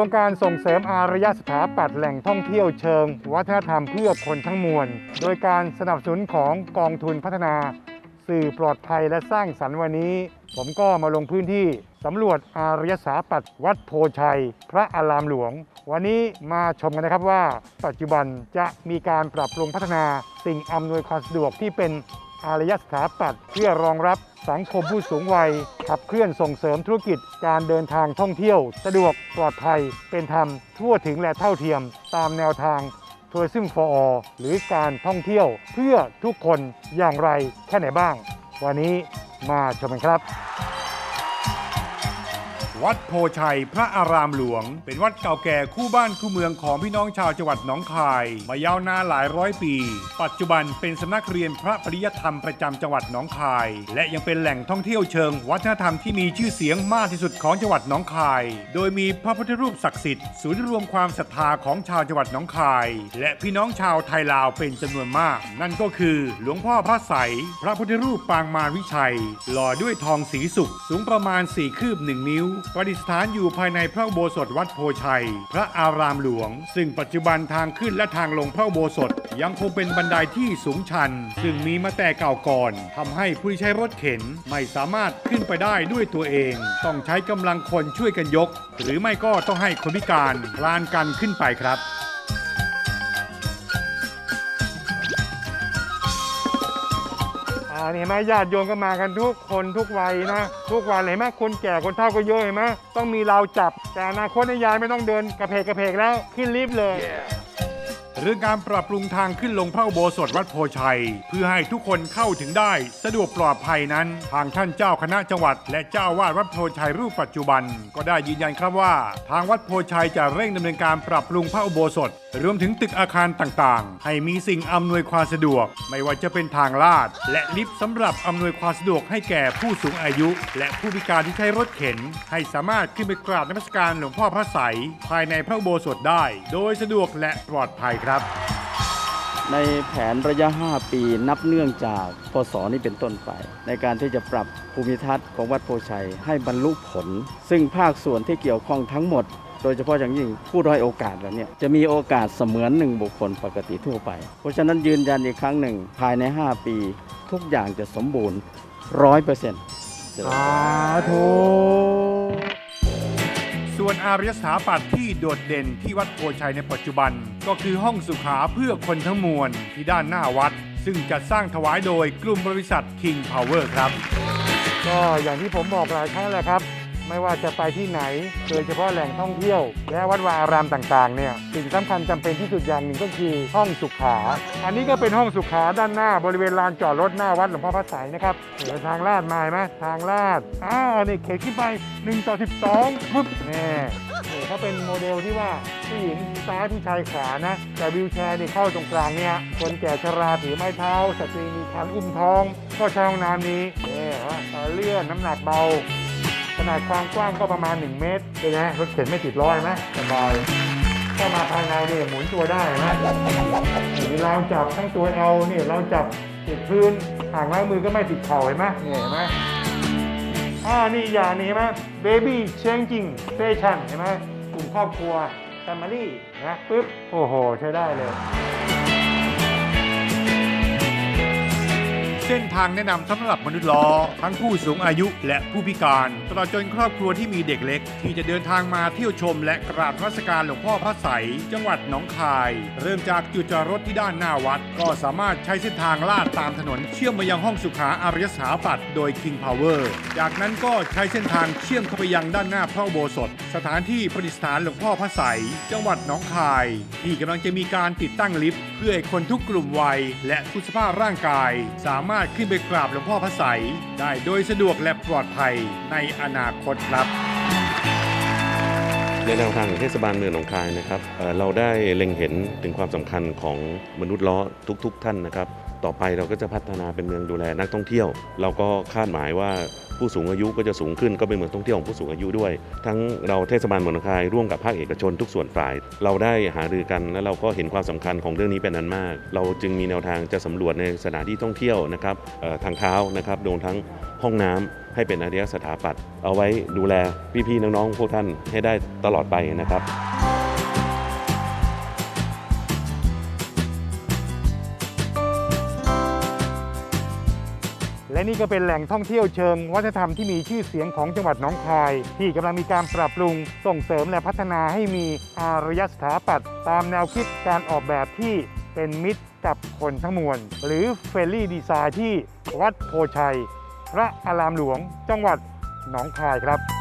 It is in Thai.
รงการส่งเสริมอารยสถาปัตย์แหล่งท่องเที่ยวเชิง วัฒนธรรมเพื่อคนทั้งมวล โดยการสนับสนุนของกองทุนพัฒนา สื่อปลอดภัยและสร้างสรรค์วันนี้ ผมก็มาลงพื้นที่สำรวจอารยสถาปัตย์วัดโพชัย พระอารามหลวง วันนี้มาชมกันนะครับว่า ปัจจุบันจะมีการปรับปรุงพัฒนาสิ่งอำนวยความสะดวกที่เป็น อารยสถาปัตย์เพื่อรองรับสังคมผู้สูงวัย ขับเคลื่อนส่งเสริมธุรกิจการเดินทางท่องเที่ยว สะดวกปลอดภัย เป็นธรรม ทั่วถึงและเท่าเทียม ตามแนวทาง Tourism for All หรือการท่องเที่ยวเพื่อทุกคนอย่างไรแค่ไหนบ้าง วันนี้มาชมกันครับ วัดโพชัยพระอารามหลวง เป็นวัดเก่าแก่คู่บ้านคู่เมืองของพี่น้องชาวจังหวัดหนองคาย มายาวนานหลายร้อยปี ปัจจุบันเป็นสำนักเรียนพระปริยธรรมประจำจังหวัดหนองคาย และยังเป็นแหล่งท่องเที่ยวเชิง วัฒนธรรมที่มีชื่อเสียงมากที่สุดของจังหวัดหนองคาย โดยมีพระพุทธรูปศักดิ์สิทธิ์ศูนย์รวมความศรัทธาของชาวจังหวัดหนองคาย และพี่น้องชาวไทยลาวเป็นจำนวนมาก นั่นก็คือ หลวงพ่อพระใสพระพุทธรูปปางมารวิชัย หล่อด้วยทองสีสุกสูงประมาณ4คืบ1นิ้วประดิษฐานอยู่ภายในพระอุโบสถวัดโพชัย พระอารามหลวง ซึ่งปัจจุบันทางขึ้นและทางลงพระอุโบสถยังคงเป็นบันไดที่สูงชัน ซึ่งมีมาแต่เก่าก่อนทำให้ผู้ใช้รถเข็นไม่สามารถขึ้นไปได้ด้วยตัวเอง ต้องใช้กำลังคนช่วยกันยก หรือไม่ก็ต้องให้คนพิการคลานกันขึ้นไปครับ เห็นไหมญาติโยมก็มากันทุกคนทุกวัยนะ ทุกวันเลยเห็นไหมคนแก่คนเฒ่าก็เยอะเห็นไหมต้องมีเราจับ แต่อนาคตนยายไม่ต้องเดินกระเพกกระเพกแล้วขึ้นลิฟต์เลย เรื่อการปรับปรุงทางขึ้นลงพระอุโบสถวัดโพชัย เพื่อให้ทุกคนเข้าถึงได้สะดวกปลอดภัยนั้น ทางท่านเจ้าคณะจังหวัด และเจ้าวาดวัดโพชัยรูปปัจจุบัน ก็ได้ยืนยันครับว่า ทางวัดโพชัยจะเร่งดำเนินการปรับปรุงพระอุโบสถ รวมถึงตึกอาคารต่างๆ ให้มีสิ่งอำนวยความสะดวก ไม่ว่าจะเป็นทางลาด และลิฟต์สำหรับอำนวยความสะดวกให้แก่ผู้สูงอายุ และผู้พิการที่ใช้รถเข็น ให้สามารถขึ้นไปกราบนมัสการหลวงพ่อพระใสภายในพระอุโบสถได้ โดยสะดวกและปลอดภัยครับในแผนระยะ 5 ปีนับเนื่องจากพศนี้เป็นต้นไป ในการที่จะปรับภูมิทัศน์ของวัดโพชัยให้บรรลุผล ซึ่งภาคส่วนที่เกี่ยวข้องทั้งหมดโดยเฉพาะอย่างยิ่งผู้ด้อยโอกาสเหล่านี้จะมีโอกาสเสมือนหนึ่งบุคคลปกติทั่วไป เพราะฉะนั้นยืนยันอีกครั้งหนึ่ง ภายใน 5 ปี ทุกอย่างจะสมบูรณ์ร้อยเปอร์เซ็นต์สาธุ ส่วนอารยสถาปัตย์ที่โดดเด่นที่วัดโพชัยในปัจจุบัน ก็คือห้องสุขาเพื่อคนทั้งมวลที่ด้านหน้าวัด ซึ่งจัดสร้างถวายโดยกลุ่มบริษัท King Power ครับ ก็อย่างที่ผมบอกหลายครั้งแหละครับ ไม่ว่าจะไปที่ไหน โดยเฉพาะแหล่งท่องเที่ยว และวัดวาอารามต่างๆเนี่ยสิ่งสำคัญจำเป็นที่สุดอย่างหนึ่งก็คือห้องสุขา อันนี้ก็เป็นห้องสุขาด้านหน้าบริเวณลานจอดรถหน้าวัดหลวงพ่อพระไสยนะครับเดี๋ยวทางลาดมาเห็นไหมทางลาดอ่านี่เขตขึ้นไป1ต่อ12ปึ๊บนี่นี่เขาเป็นโมเดลที่ว่าผู้หญิงซ้ายผู้ชายขวานะ แต่วิวแชร์นี่เข้าตรงกลางเนี่ยคนแก่ชราถือไม้เท้าสตรีมีคันอุ้มท้อง ก็ใช้ห้องน้ำนี้นี่ฮะเลื่อนน้ำหนักเบา นาดความกว้างก็ประมาณ 1 เมตรเป็นไงรถเข็นไม่ติดร้อยไหมสบายเข้ามาภายในเนี่ยหมุนตัวได้นะมีราจับทั้งตัวเอลนี่เราจับติดพื้นห่างไม้มือก็ไม่ติดเข่าเห็นไหมนี่เห็นไหมอ่านี่อย่างนี้ไหม baby changing station เห็นไหมกลุ่มครอบครัว family นะปึ๊บโอ้โห ใช้ได้เลย เส้นทางแนะนำสำหรับมนุษย์ล้อ ทั้งผู้สูงอายุและผู้พิการ ตลอดจนครอบครัวที่มีเด็กเล็ก ที่จะเดินทางมาเที่ยวชม และกราบนมัสการหลวงพ่อพระใสจังหวัดหนองคาย เริ่มจากจุดจอดรถที่ด้านหน้าวัด ก็สามารถใช้เส้นทางลาดตามถนน เชื่อมมายังห้องสุขาอารยสถาปัตย์โดย King Power จากนั้นก็ใช้เส้นทางเชื่อมเข้าไปยังด้านหน้าพระอุโบสถสถานที่ประดิษฐานหลวงพ่อพระใสจังหวัดหนองคาย ที่กำลังจะมีการติดตั้งลิฟต์ เพื่อให้คนทุกกลุ่มวัย และทุกสภาพร่างกาย สามารถขึ้นไปกราบหลวงพ่อพระใสยได้โดยสะดวกและปลอดภัยในอนาคตครับในแนวทางของเทศบาลเมืองหนองคายนะครับเเราได้เล็งเห็นถึงความสำคัญของมนุษย์ล้อทุก ๆ ท่านนะครับ ต่อไปเราก็จะพัฒนาเป็นเมืองดูแลนักท่องเที่ยว เราก็คาดหมายว่า ผู้สูงอายุก็จะสูงขึ้นก็เป็นเมืองท่องเที่ยวของผู้สูงอายุด้วย ทั้งเราเทศบาลมืองหนองคายร่วมกับภาคเอกชนทุกส่วนฝ่าย เราได้หารือกันและเราก็เห็นความสำคัญของเรื่องนี้เป็นอันมาก เราจึงมีแนวทางจะสำรวจในสถานที่ท่องเที่ยวนะครับทางเท้านะครับรวมทั้งห้องน้ำให้เป็นอารยสถาปัตย์เอาไว้ดูแลพี่ๆน้องๆพวกท่านให้ได้ตลอดไปนะครับ และนี่ก็เป็นแหล่งท่องเที่ยวเชิง วัฒนธรรมที่มีชื่อเสียงของจังหวัดหนองคาย ที่กำลังมีการปรับปรุงส่งเสริมและพัฒนาให้มีอารยสถาปัตย์ตามแนวคิดการออกแบบที่เป็นมิตรกับคนทั้งมวล หรือเฟรนลี่ดีไซน์ที่วัดโพชัย พระอารามหลวง จังหวัดหนองคายครับ